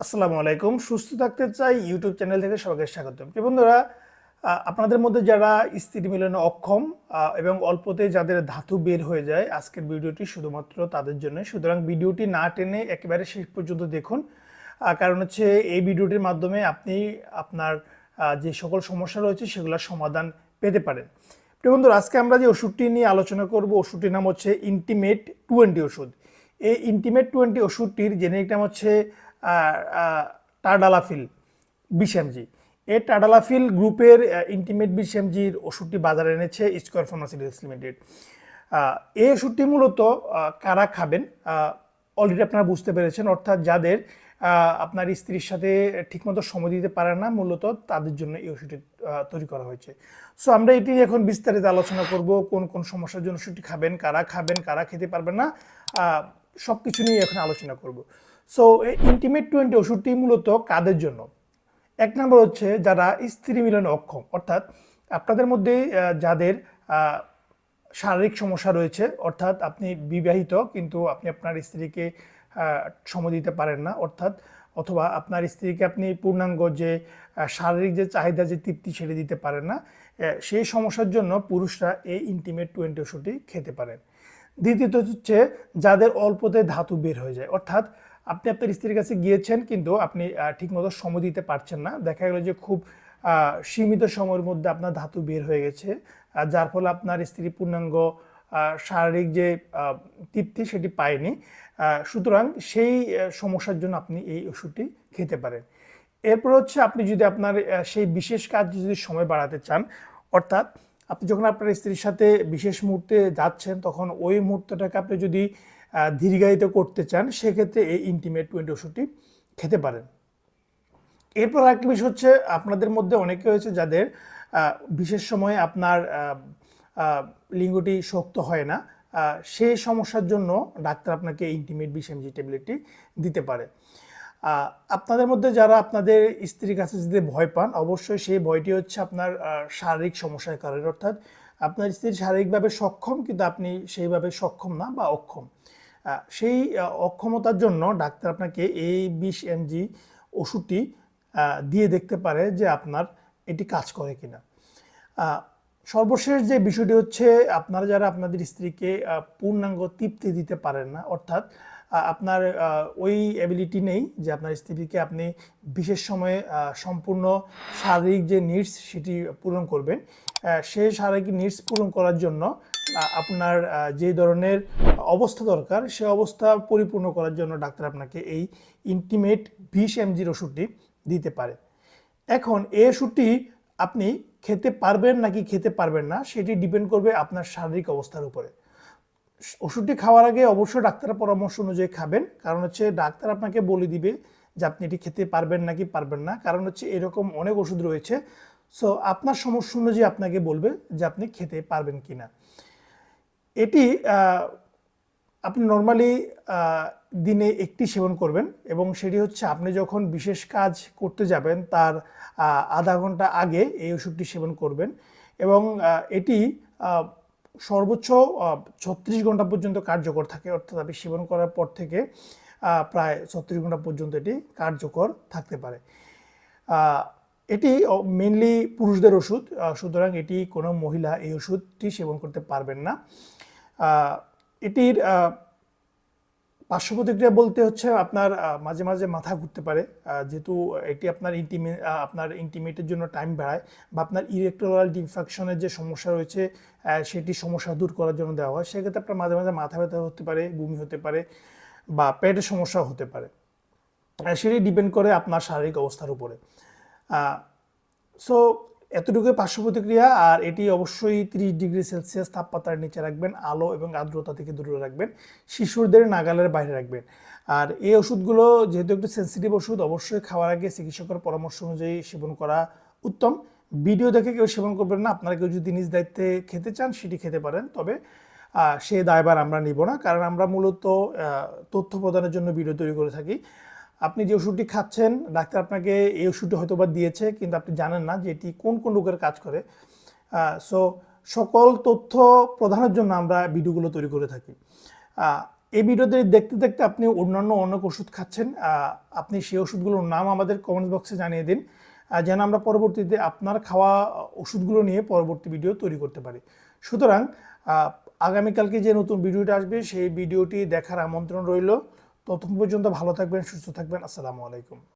আসসালামু আলাইকুম। সুস্থ থাকতে চাই ইউটিউব চ্যানেল থেকে সবাইকে স্বাগত প্রিয় বন্ধুরা আপনাদের মধ্যে যারা স্ত্রী মিলনে অক্ষম এবং অল্পতে যাদের ধাতু বের হয়ে যায়, আজকের ভিডিওটি শুধুমাত্র তাদের জন্য সুতরাং ভিডিওটি না টেনে একেবারে শেষ পর্যন্ত দেখুন। কারণ হচ্ছে এই ভিডিওটির মাধ্যমে আপনি আপনার যে সকল সমস্যা রয়েছে সেগুলোর সমাধান পেতে পারেন। প্রিয় বন্ধুরা, আজকে আমরা যে ওষুধটি নিয়ে আলোচনা করব, ওষুধটির নাম হচ্ছে ইন্টিমেট টোয়েন্টি ওষুধ। এই ইন্টিমেট টোয়েন্টি ওষুধটির জেনেরিক নাম হচ্ছে টাডালাফিল বিশ এমজি এই টাডালাফিল গ্রুপের ইন্টিমেট বিশ এমজির ওষুধটি বাজারে এনেছে স্কোয়ার ফার্মাসিউটিক্যালস লিমিটেড। এই ওষুধটি মূলত কারা খাবেন? অলরেডি আপনারা বুঝতে পেরেছেন, অর্থাৎ যাদের আপনার স্ত্রীর সাথে ঠিকমতো সময় দিতে পারে না, মূলত তাদের জন্য এই ওষুধটি তৈরি করা হয়েছে। সো আমরা এটি এখন বিস্তারিত আলোচনা করব, কোন কোন সমস্যার জন্য ওষুধটি খাবেন, কারা খাবেন, কারা খেতে পারবেন না সব কিছু নিয়ে এখন আলোচনা করব। সো এই ইন্টিমেট টোয়েন্টি ওষুধটি মূলত কাদের জন্য? এক নম্বর হচ্ছে যারা স্ত্রী মিলনে অক্ষম, অর্থাৎ আপনাদের মধ্যে যাদের শারীরিক সমস্যা রয়েছে, অর্থাৎ আপনি বিবাহিত কিন্তু আপনি আপনার স্ত্রীকে সময় দিতে পারেন না, অর্থাৎ অথবা আপনার স্ত্রীকে আপনি পূর্ণাঙ্গ যে শারীরিক যে চাহিদা, যে তৃপ্তি ছেড়ে দিতে পারেন না সেই সমস্যার জন্য পুরুষরা এই ইন্টিমেট টোয়েন্টি ওষুধটি খেতে পারেন। দ্বিতীয়ত হচ্ছে যাদের অল্পতে ধাতু বের হয়ে যায়, অর্থাৎ আপনি আপনার স্ত্রীর কাছে গিয়েছেন, কিন্তু আপনি ঠিকমতো সময় দিতে পারছেন না। দেখা গেল যে খুব সীমিত সময়ের মধ্যে আপনার ধাতু বের হয়ে গেছে যার ফলে আপনার স্ত্রী পূর্ণাঙ্গ শারীরিক যে তৃপ্তি সেটি পায়নি। সুতরাং সেই সমস্যার জন্য আপনি এই ওষুধটি খেতে পারেন। এরপর হচ্ছে আপনি যদি আপনার সেই বিশেষ কাজ যদি সময় বাড়াতে চান, অর্থাৎ আপনি যখন আপনার স্ত্রীর সাথে বিশেষ মুহূর্তে যাচ্ছেন, তখন ওই মুহূর্তটাকে আপনি যদি দীর্ঘায়িত করতে চান, সেক্ষেত্রে এই ইন্টিমেট টোয়েন্টি ওষুধটি খেতে পারেন। এরপর আরেকটি বিষয় হচ্ছে, আপনাদের মধ্যে অনেকে হয়েছে যাদের বিশেষ সময়ে আপনার লিঙ্গটি শক্ত হয় না সেই সমস্যার জন্য ডাক্তার আপনাকে ইন্টিমেট বিষ এমজি ট্যাবলেটটি দিতে পারে। আপনাদের মধ্যে যারা আপনাদের স্ত্রীর কাছে যদি ভয় পান, অবশ্যই সেই ভয়টি হচ্ছে আপনার শারীরিক সমস্যার কারণে। অর্থাৎ আপনার স্ত্রী শারীরিকভাবে সক্ষম, কিন্তু আপনি সেইভাবে সক্ষম না বা অক্ষম। সেই অক্ষমতার জন্য ডাক্তার আপনাকে এই বিশ এমজি ওষুধটি দিয়ে দেখতে পারে যে আপনার এটি কাজ করে কিনা। সর্বশেষ যে বিষয়টি হচ্ছে, আপনারা যারা আপনাদের স্ত্রীকে পূর্ণাঙ্গ তৃপ্তি দিতে পারেন না, অর্থাৎ আপনার ওই অ্যাবিলিটি নেই যে আপনার স্ত্রীকে আপনি বিশেষ সময়ে সম্পূর্ণ শারীরিক যে নিডস সেটি পূরণ করবেন। সেই শারীরিক নিডস পূরণ করার জন্য আপনার যে ধরনের অবস্থা দরকার, সে অবস্থা পরিপূর্ণ করার জন্য ডাক্তার আপনাকে এই ইন্টিমেট বিশ এমজির ওষুধটি দিতে পারে। এখন এই ওষুধটি আপনি খেতে পারবেন নাকি খেতে পারবেন না, সেটি ডিপেন্ড করবে আপনার শারীরিক অবস্থার উপরে। ওষুধটি খাওয়ার আগে অবশ্যই ডাক্তারের পরামর্শ অনুযায়ী খাবেন। কারণ হচ্ছে ডাক্তার আপনাকে বলে দিবে যে আপনি এটি খেতে পারবেন নাকি পারবেন না। কারণ হচ্ছে এরকম অনেক ওষুধ রয়েছে। সো আপনার সমস্যা অনুযায়ী আপনাকে বলবে যে আপনি খেতে পারবেন কি না এটি আপনি নর্মালি দিনে একটি সেবন করবেন এবং সেটি হচ্ছে আপনি যখন বিশেষ কাজ করতে যাবেন তার আধা ঘণ্টা আগে এই ওষুধটি সেবন করবেন এবং এটি সর্বোচ্চ ছত্রিশ ঘণ্টা পর্যন্ত কার্যকর থাকে। অর্থাৎ আপনি সেবন করার পর থেকে প্রায় ছত্রিশ ঘণ্টা পর্যন্ত এটি কার্যকর থাকতে পারে। এটি মেনলি পুরুষদের ওষুধ সুতরাং এটি কোনো মহিলা এই ওষুধটি সেবন করতে পারবেন না। এটির পার্শ্ব প্রতিক্রিয়া বলতে হচ্ছে আপনার মাঝে মাঝে মাথা ঘুরতে পারে। যেহেতু এটি আপনার ইন্টিমে আপনার ইন্টিমেটের জন্য টাইম বাড়ায় বা আপনার ইরেকটোরাল ইনফেকশনের যে সমস্যা রয়েছে সেটি সমস্যা দূর করার জন্য দেওয়া হয়। সেক্ষেত্রে আপনার মাঝে মাঝে মাথা ব্যথা হতে পারে, বমি হতে পারে বা পেটের সমস্যা হতে পারে। সেটি ডিপেন্ড করে আপনার শারীরিক অবস্থার উপরে। সো এতটুকুই পার্শ্ব প্রতিক্রিয়া, আর এটি অবশ্যই তিরিশ ডিগ্রি সেলসিয়াস তাপমাত্রার নিচে রাখবেন, আলো এবং আর্দ্রতা থেকে দূরে রাখবেন, শিশুদের নাগালের বাইরে রাখবেন। আর এই ওষুধগুলো যেহেতু একটু সেন্সিটিভ ওষুধ, অবশ্যই খাওয়ার আগে চিকিৎসকের পরামর্শ অনুযায়ী সেবন করা উত্তম। ভিডিও দেখে কেউ সেবন করবেন না, আপনারা কেউ যদি নিজ দায়িত্বে খেতে চান সেটি খেতে পারেন, তবে সে দায়ভার আমরা নিব না, কারণ আমরা মূলত তথ্য প্রদানের জন্য ভিডিও তৈরি করে থাকি। আপনি যে ওষুধটি খাচ্ছেন, ডাক্তার আপনাকে এই ওষুধটি হয়তো বা দিয়েছে, কিন্তু আপনি জানেন না যে এটি কোন কোন রোগের কাজ করে। সো সকল তথ্য প্রদানের জন্য আমরা ভিডিওগুলো তৈরি করে থাকি। এই ভিডিওতে দেখতে দেখতে আপনি অন্যান্য অনেক ওষুধ খাচ্ছেন। আপনি সেই ওষুধগুলোর নাম আমাদের কমেন্ট বক্সে জানিয়ে দিন। যেন আমরা পরবর্তীতে আপনার খাওয়া ওষুধগুলো নিয়ে পরবর্তী ভিডিও তৈরি করতে পারি। সুতরাং আগামীকালকে যে নতুন ভিডিওটা আসবে, সেই ভিডিওটি দেখার আমন্ত্রণ রইল। ততক্ষণ পর্যন্ত ভালো থাকবেন সুস্থ থাকবেন। আসসালামু আলাইকুম।